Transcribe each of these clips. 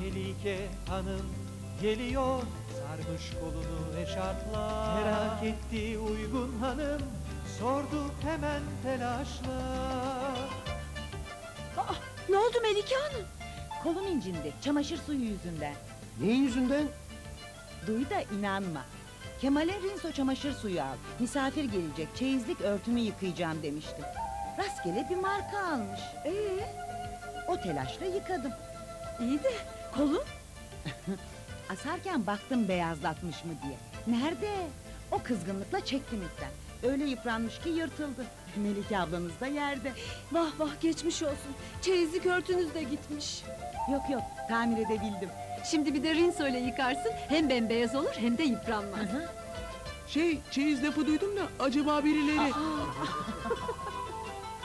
Melike hanım geliyor Sarmış kolunu eşarpla Merak etti uygun hanım Sorduk hemen telaşla Ne oldu Melike Hanım? Kolum incindi, çamaşır suyu yüzünden. Neyin yüzünden? Duy da inanma. Kemal'e rinso çamaşır suyu al. Misafir gelecek, çeyizlik örtümü yıkayacağım demişti. Rastgele bir marka almış. Ee? O telaşla yıkadım. İyi de kolum? Asarken baktım beyazlatmış mı diye. Nerede? O kızgınlıkla çektim ipten. Öyle yıpranmış ki yırtıldı. Melike ablanız da yerde. Vah vah geçmiş olsun. Çeyizlik örtünüz de gitmiş. Yok yok, tamir edebildim. Şimdi bir de rinso ile yıkarsın. Hem bembeyaz olur hem de yıpranmaz. Şey, çeyiz lafı duydum da acaba birileri...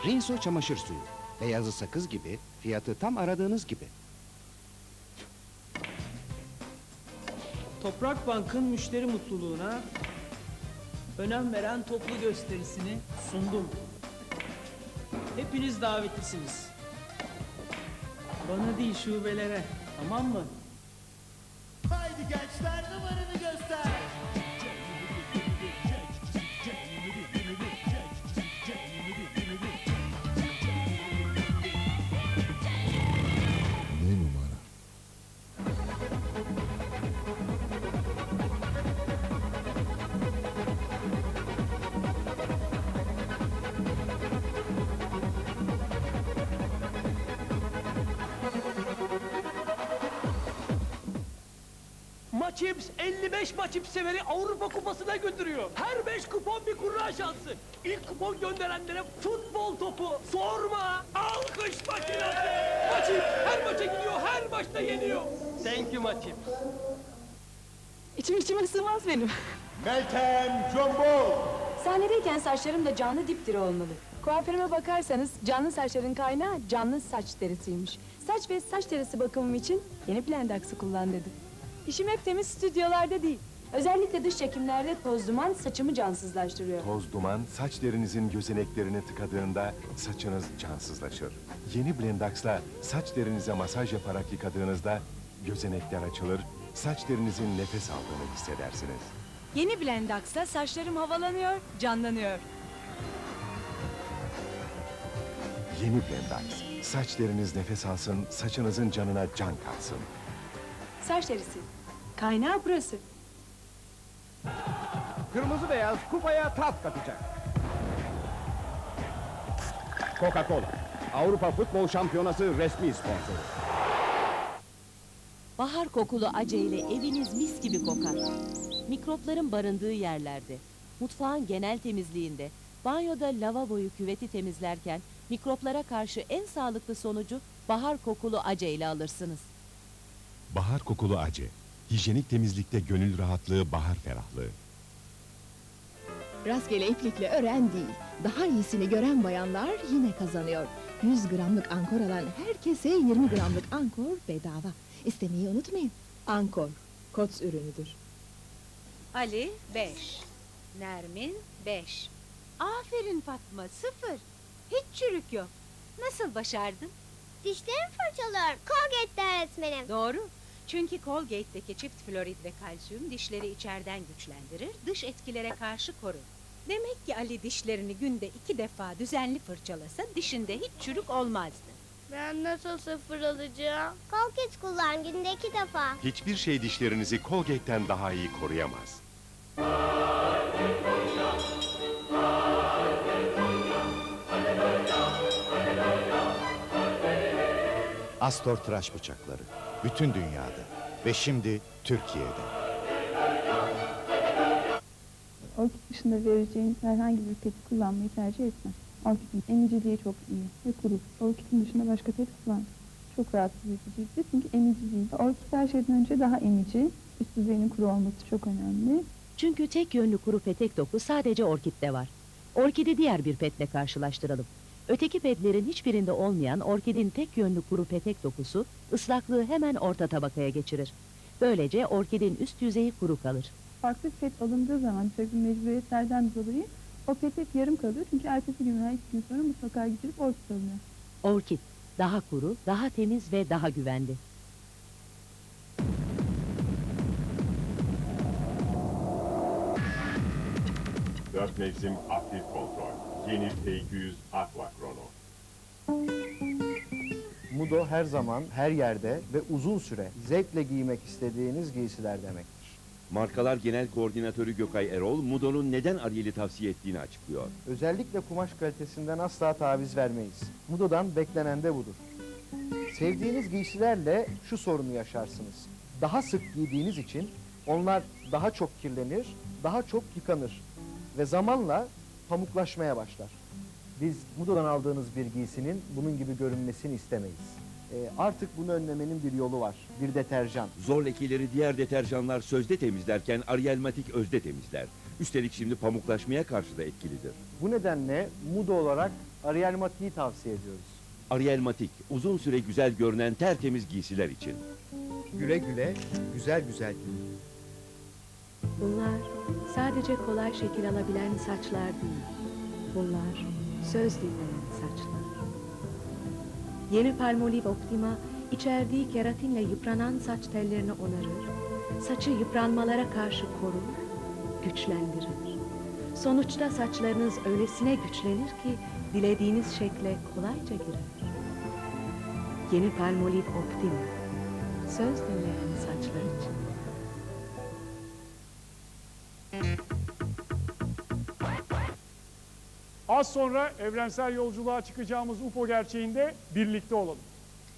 Rinso çamaşır suyu. Beyazı sakız gibi, fiyatı tam aradığınız gibi. Toprak Bank'ın müşteri mutluluğuna önem veren toplu gösterisini sundum. Hepiniz davetlisiniz. Bana değil şubelere, tamam mı? Haydi gençler numaranı göster. Maçips 55 maçips severi Avrupa Kupası'na götürüyor. Her 5 kupon bir kurra şansı. İlk kupon gönderenlere futbol topu. Sorma. Alkış makinesi. Maçips her maça gidiyor, her maçta yeniyor. Thank you Maçips. İçim içime sığmaz benim. Meltem Jumbo. Sahnedeyken saçlarım da canlı dipdiri olmalı. Kuaförüme bakarsanız canlı saçların kaynağı canlı saç derisiymiş. Saç ve saç derisi bakımım için yeni Blendax'ı kullan dedi. İşim hep temiz stüdyolarda değil. Özellikle dış çekimlerde toz duman saçımı cansızlaştırıyor. Toz duman saç derinizin gözeneklerini tıkadığında saçınız cansızlaşır. Yeni Blendax'la saç derinize masaj yaparak yıkadığınızda gözenekler açılır, saç derinizin nefes aldığını hissedersiniz. Yeni Blendax'la saçlarım havalanıyor, canlanıyor. Yeni Blendax, saç deriniz nefes alsın, saçınızın canına can kalsın. Saç derisi. Kaynağı burası. Kırmızı beyaz kupaya tat katacak. Coca-Cola. Avrupa Futbol Şampiyonası resmi sponsoru. Bahar kokulu Ace ile eviniz mis gibi kokar. Mikropların barındığı yerlerde, mutfağın genel temizliğinde, banyoda lavaboyu küveti temizlerken mikroplara karşı en sağlıklı sonucu bahar kokulu Ace ile alırsınız. Bahar kokulu acı. Hijyenik temizlikte gönül rahatlığı, bahar ferahlığı. Rastgele iplikle ören değil, daha iyisini gören bayanlar yine kazanıyor. 100 gramlık ankor alan herkese 20 gramlık ankor bedava. İstemeyi unutmayın. Ankor, kots ürünüdür. Ali 5, Nermin 5. Aferin Fatma sıfır. Hiç çürük yok. Nasıl başardın? Dişlerimi fırçalıyorum. Colgate'de öğretmenim. Doğru. Çünkü Colgate'deki çift florid ve kalsiyum dişleri içeriden güçlendirir, dış etkilere karşı korur. Demek ki Ali dişlerini günde iki defa düzenli fırçalasa dişinde hiç çürük olmazdı. Ben nasıl sıfır alacağım? Colgate kullan günde iki defa. Hiçbir şey dişlerinizi Colgate'den daha iyi koruyamaz. Astor tıraş bıçakları. Bütün dünyada. Ve şimdi Türkiye'de. Orkid dışında vereceğiniz herhangi bir peti kullanmayı tercih etmem. Orkidin emiciliği çok iyi ve kuru. Orkidin dışında başka pet kullan. Çok rahatsız ediciydi çünkü emici değil. Orkid her şeyden önce daha emici. Üst düzeyinin kuru olması çok önemli. Çünkü tek yönlü kuru petek doku sadece orkidde var. Orkidi diğer bir petle karşılaştıralım. Öteki petlerin hiçbirinde olmayan orkidin tek yönlü kuru petek dokusu ıslaklığı hemen orta tabakaya geçirir. Böylece orkidin üst yüzeyi kuru kalır. Farklı pet alındığı zaman tabii mecburiyetlerden dolayı O pet hep yarım kalıyor çünkü ertesi gün veya iki gün sonra mutlaka getirip orkut alınıyor. Orkid, daha kuru, daha temiz ve daha güvenli. Dört mevsim aktif kontrol. Yeni T200 Aqua Chrono. Mudo her zaman, her yerde ve uzun süre zevkle giymek istediğiniz giysiler demektir. Markalar Genel Koordinatörü Gökay Erol, Mudo'nun neden Ariel'i tavsiye ettiğini açıklıyor. Özellikle kumaş kalitesinden asla taviz vermeyiz. Mudo'dan beklenen de budur. Sevdiğiniz giysilerle şu sorunu yaşarsınız. Daha sık giydiğiniz için onlar daha çok kirlenir, daha çok yıkanır ve zamanla pamuklaşmaya başlar. Biz Mudo'dan aldığınız bir giysinin bunun gibi görünmesini istemeyiz. Ee, artık bunu önlemenin bir yolu var. Bir deterjan. Zor lekeleri diğer deterjanlar sözde temizlerken Ariel Matik özde temizler. Üstelik şimdi pamuklaşmaya karşı da etkilidir. Bu nedenle Mudo olarak Ariel Matik'i tavsiye ediyoruz. Ariel Matik, uzun süre güzel görünen tertemiz giysiler için. Güle güle, güzel güzel giyin. Bunlar sadece kolay şekil alabilen saçlar değil. Bunlar söz dinleyen saçlar. Yeni Palmolive Optima içerdiği keratinle yıpranan saç tellerini onarır, saçı yıpranmalara karşı korur, güçlendirir. Sonuçta saçlarınız öylesine güçlenir ki dilediğiniz şekle kolayca girer. Yeni Palmolive Optima söz dinleyen saçlar Az sonra evrensel yolculuğa çıkacağımız UFO gerçeğinde birlikte olalım.